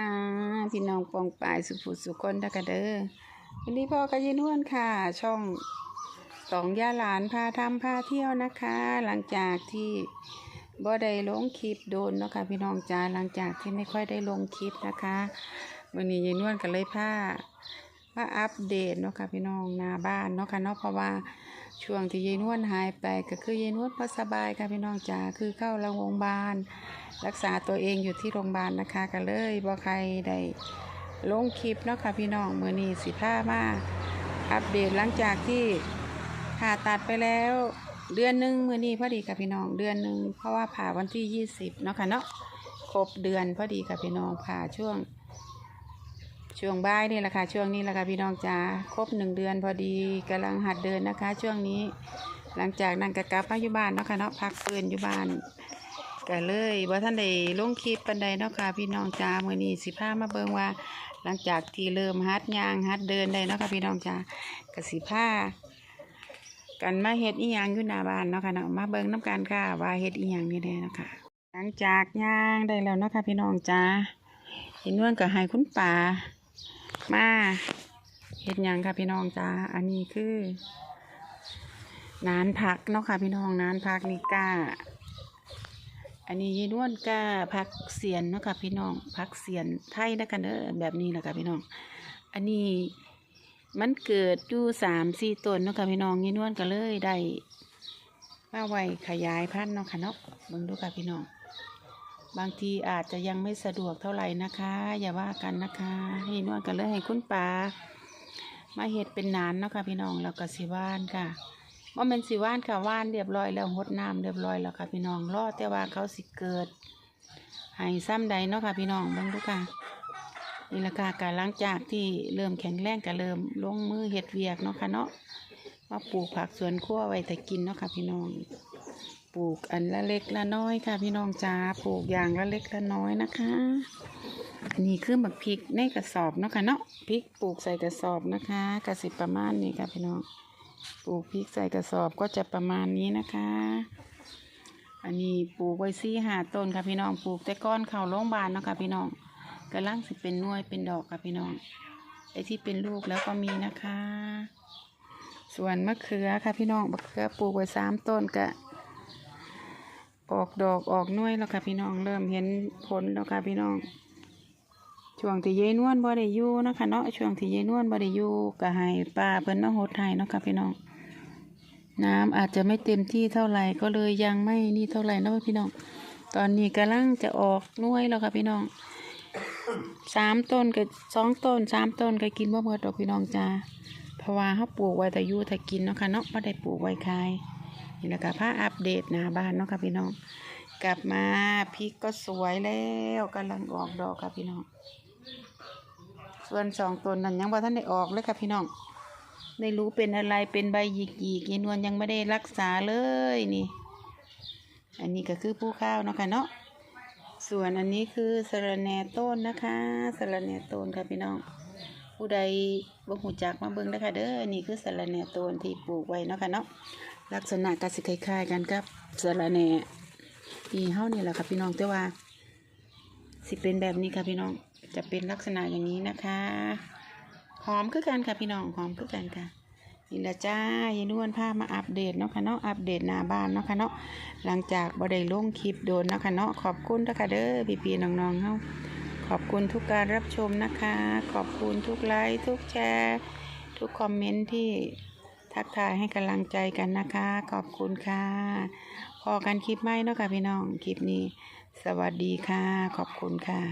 อ่าพี่น้องปองปายสุภูสุคนตะกะเด้อวันนี้พ่อก็ยินวนค่ะ ช่องสองย่าหลานพาทำพาเที่ยวนะคะ หลังจากที่บ่ได้ลงคลิปโดนเนาะค่ะพี่น้องจ้าหลังจากที่ไม่ค่อยได้ลงคลิปนะคะวันนี้ยายนวลก็เลยพามาอัปเดตเนาะค่ะพี่น้องหน้าบ้านเนาะค่ะเนาะเพราะว่า ช่วงที่ยายนวลหายไปก็คือยายนวลพอสบายค่ะพี่น้องจ้าคือเข้าโรงพยาบาล รักษาตัวเองอยู่ที่โรงพยาบาลนะคะก็เลยบ่ใครได้ลงคลิปเนาะค่ะพี่น้องมือนี้สิพามาอัปเดตหลังจากที่ผ่าตัดไปแล้วเดือนหนึ่งมือนี้พอดีค่ะพี่น้องเดือนหนึ่งเพราะว่าผ่าวันที่ยี่สิบเนาะค่ะเนาะครบเดือนพอดีค่ะพี่น้องผ่าช่วง ช่วงบ่ายนี่แหละค่ะ ช่วงนี้แหละค่ะพี่น้องจ้าครบหนึ่งเดือนพอดีกำลังหัดเดินนะคะ ช่วงนี้ หลังจากนั้นก็กลับมาอยู่บ้านเนาะค่ะเนาะพักฟื้นอยู่บ้านก็เลยว่าท่านได้ลงคลิปปันใดเนาะค่ะพี่น้องจ้ามื้อนี้สิพามาเบิ่งว่า หลังจากที่เริ่มฮัดย่างฮัดเดินได้เนาะค่ะพี่น้องจ้าก็สิพากันมาเฮ็ดอีหยังอยู่หน้าบ้านเนาะค่ะเนาะมาเบิ่งน้ำกันค่ะว่าเฮ็ดอีหยังนี่แหละเนาะค่ะหลังจากย่างได้แล้วเนาะค่ะพี่น้องจ้าเห็นว่าก็ให้คุณป่า มาเฮ็ดยังค่ะพี่น้องจ้า อันนี้คือนานพักเนาะค่ะพี่น้องนานพักนี่ก้า อันนี้ยายนวลก็พักเสียนเนาะค่ะพี่น้องพักเสียนไทยนะคะเด้อแบบนี้แหละค่ะพี่น้อง อันนี้มันเกิดอยู่สามสี่ต้นเนาะค่ะพี่น้องยายนวลก็เลยได้มาไว้ขยายพันธุ์เนาะค่ะเนาะเบิ่งดูค่ะพี่น้อง บางทีอาจจะยังไม่สะดวกเท่าไหร่นะคะ อย่าว่ากันนะคะยายนวลก็เลยให้คุณป้ามาเห็ดเป็นนานเนาะค่ะพี่น้องแล้วก็สิว่านค่ะว่ามันสิว่านค่ะว่านเรียบร้อยแล้วหดน้ำเรียบร้อยแล้วค่ะพี่น้องรอแต่ว่าเขาสิเกิดให้ซ้ำใดเนาะค่ะพี่น้องบิ่งดูค่ะนี่แหละค่ะการหลังจากที่เริ่มแข็งแรงก็เริ่มลงมือเฮ็ดเวียกเนาะค่ะเนาะมาปลูกผักสวนครัวไว้แต่กินเนาะค่ะพี่น้อง ปลูกอันละเล็กละน้อยค่ะ พี่น้องจ้าปลูกอย่างละเล็กละน้อยนะคะนนี้คือบักพริกในกระสอบเนาะค่ะเนาะพริกปลูกใส่กระสอบนะคะกระสิประมาณนี้ค่ะพี่น้องปลูกพริกใส่กระสอบก็จะประมาณนี้นะคะ อันนี้ปลูกไว้ซี่หาต้นค่ะพี่น้องปลูกแต่ก้อนเข่าโรงพยาบาลเนาะค่ะพี่น้องกำลังสิเป็นน่วยเป็นดอกค่ะพี่น้องไอที่เป็นลูกแล้วก็มีนะคะ ส่วนมะเขือค่ะพี่น้องมะเขือปลูกไว้สามต้นก็ ออกดอกออกน่วยแล้วค่ะพี่น้องเริ่มเห็นผลแล้วค่ะพี่น้อง ช่วงที่ยายนวลบ่ได้อยู่นะคะเนาะช่วงที่ยายนวลบ่ได้อยู่ก็ให้ป้าเพิ่นมาหดให้เนาะค่ะพี่น้อง น้ำอาจจะไม่เต็มที่เท่าไหร่ก็เลยยังไม่นี่เท่าไหร่เนาะพี่น้อง ตอนนี้กำลังจะออกน่วยแล้วค่ะพี่น้องสามต้นกับสองต้นสามต้นก็กินบ่หมดดอกพี่น้องจ้าเพราะว่าเขาปลูกไว้แต่อยู่แต่กินเนาะค่ะเนาะไม่ได้ปลูกไว้ขาย นี่แหละค่ะพาอัปเดตหน้าบ้านเนาะค่ะพี่น้อง กลับมาพริกก็สวยแล้วกำลังออกดอกค่ะพี่น้อง ส่วนสองต้นนั้นยังบ่ทันได้ออกเลยค่ะพี่น้องไม่รู้เป็นอะไรเป็นใบหยิกหยิกยนวลยังไม่ได้รักษาเลยนี่ อันนี้ก็คือผู้ข้าวเนาะค่ะเนาะส่วนอันนี้คือสะระแหน่ต้นนะคะสะระแหน่ต้นค่ะพี่น้อง ผู้ใดบ่หูจักมาเบิ่งได้ค่ะเด้ออันนี้คือสะระแหน่ต้นที่ปลูกไว้เนาะค่ะเนาะ ลักษณะก็สิคล้ายๆกันกับสะระแหน่ที่เฮานี่แหละค่ะพี่น้องแต่ว่า สิเป็นแบบนี้ค่ะพี่น้องจะเป็นลักษณะอย่างนี้นะคะหอมคือกันค่ะพี่น้องหอมคือกันค่ะนี่ละจ้ายายนวลพามาอัปเดตเนาะค่ะเนาะอัปเดตหน้าบ้านเนาะค่ะเนาะหลังจากบ่ได้ลงคลิปโดนเนาะค่ะเนาะขอบคุณนะคะเด้อพี่ๆน้องๆเฮาขอบคุณทุกการรับชมนะคะ ขอบคุณทุกไลค์ทุกแชร์ ทุกคอมเมนต์ที่ ทักทายให้กำลังใจกันนะคะ ขอบคุณค่ะ พอกันคลิปไหมเนาะค่ะพี่น้อง คลิปนี้ สวัสดีค่ะ ขอบคุณค่ะ